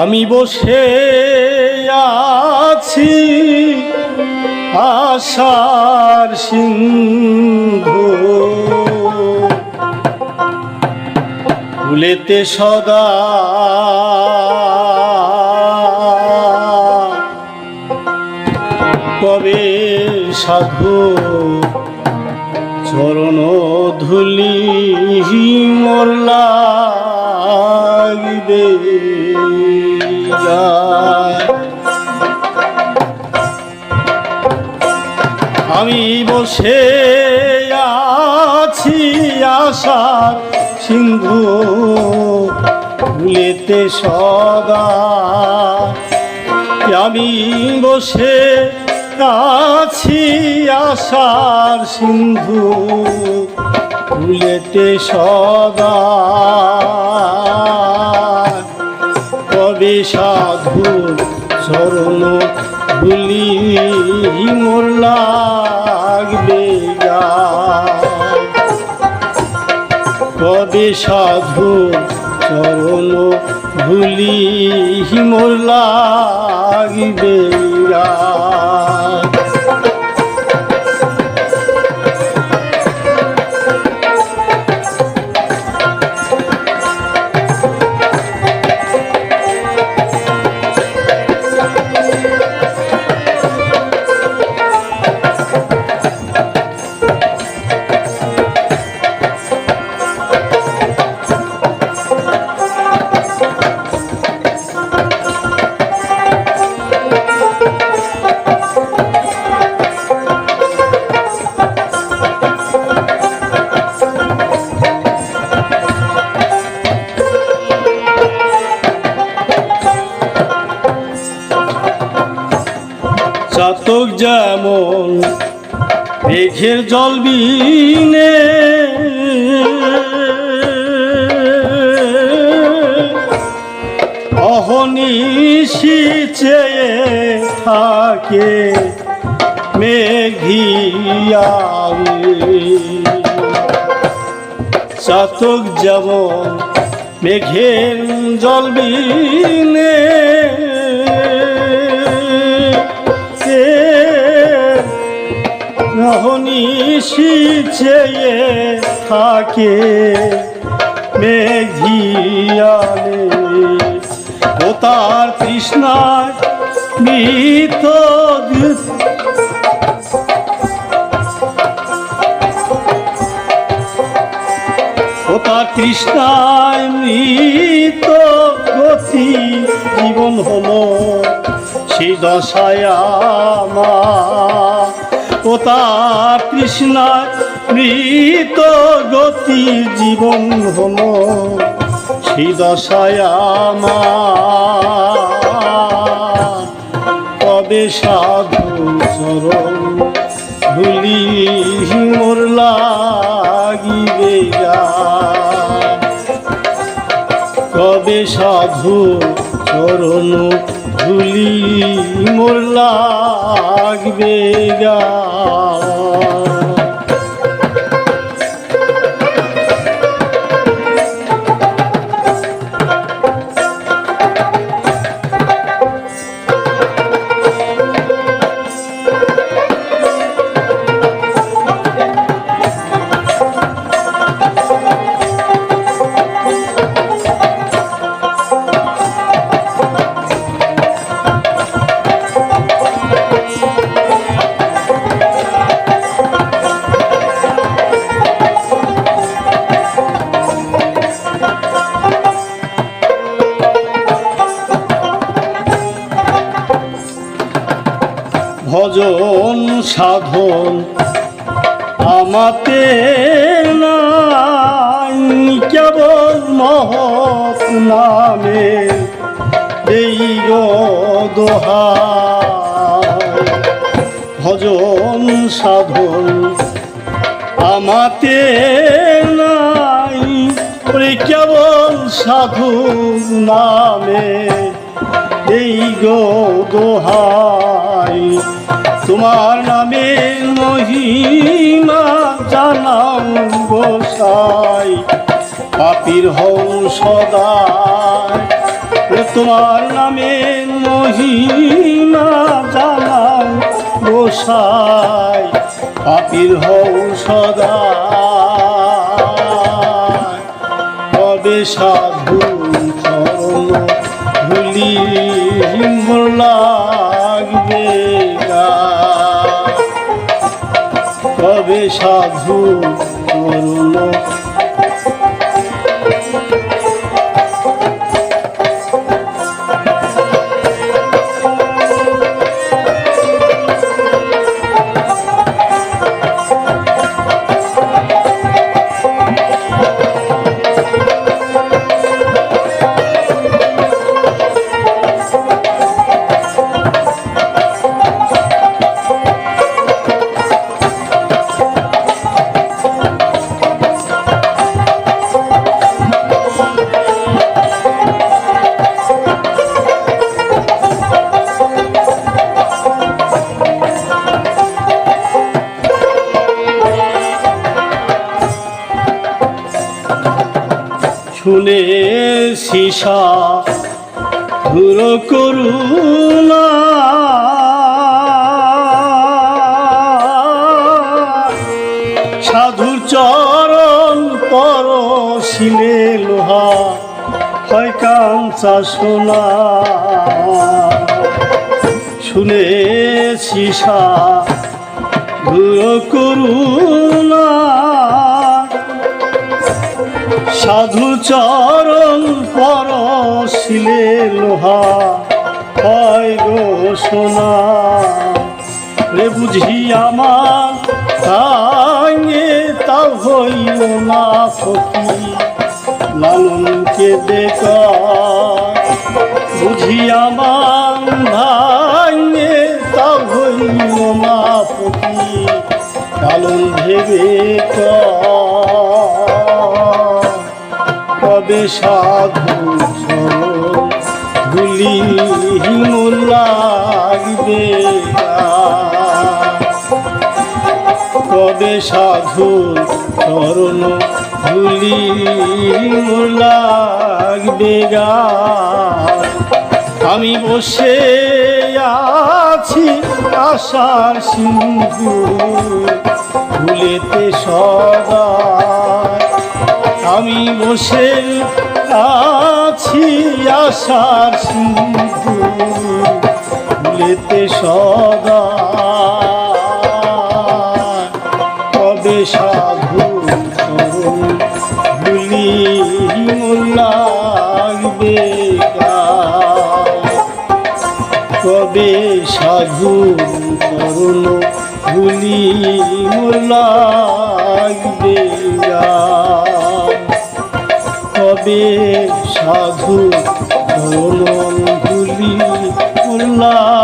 আমি বসে আছি আশার সিন্ধু। ফুলেতে সদা কবে সাধু চরণ ধুলি মোর লাগিবে। আমি বসে আছি আশার সিন্ধু ভুলেতে সদা। আমি বসে আছি আশার সিন্ধু ভুলেতে সদা। কবে সাধু চরণ ভুলি মোর লাগবে কবে সাধু চরণ ভুলি মোর লাগবে গা। চাতক যেমন মেঘের জল বিনে। অহনিশি চেয়ে থাকে মেঘিয়ারে চাতক যেমন মেঘের জল বিনে। রহনিশি চেয়ে থাকে মেঘিয়ালে ও তার তৃষ্ণায় মৃত ও তার তৃষ্ণায় মৃত গতি জীবন হলো, সেই দশায় আমার ও তার তৃষ্ণায় মৃত গতি জীবন হলো সেই দশায় আমার কবে সাধু চরণ ভুলি মোর লাগিবে কবে সাধু চরণ ধুলি মোর লাগবে গা। ভজন সাধন আমাতে কেবল মহৎ নামে এই গো দোহাই ভজন সাধন আমাতে নাই কেবল সাধু নামে এই গো দোহাই, তোমার নামে মহিমা জানাও গোসাই পাপির হও সদায় তোমার নামে মহিমা জানাও গোসাই পাপির হও সদা কবে সাধু সাধু শুনে সীসা দূর করুণা। সাধুর চরণ পর শিলে লোহা, হয় কাঞ্চা সোনা। শুনে সীসা দূর করুণা। সাধু চরণ পর শিলে লোহা। হয় গো সোনা, রে বুঝি আমার তাঙ্গে তা হইল না ফকি লালনকে দেখ, বুঝি আমার ভাঙ্গে তা হইল না ফকি লালন ভেবে কর। কবে সাধু গুলি লাগবে কবে সাধু চরণ গুলি লাগবে গা। আমি বসে আছি আশার সিন্ধু ভুলেতে সদা আমি বসে আছি আশার সিন্ধু ভুলেতে সদা। কবে সাধু ভুলি লাগবে কবে সাধু করুণ ভুলি লাগবে। কবে সাধু ভুলি লাগবে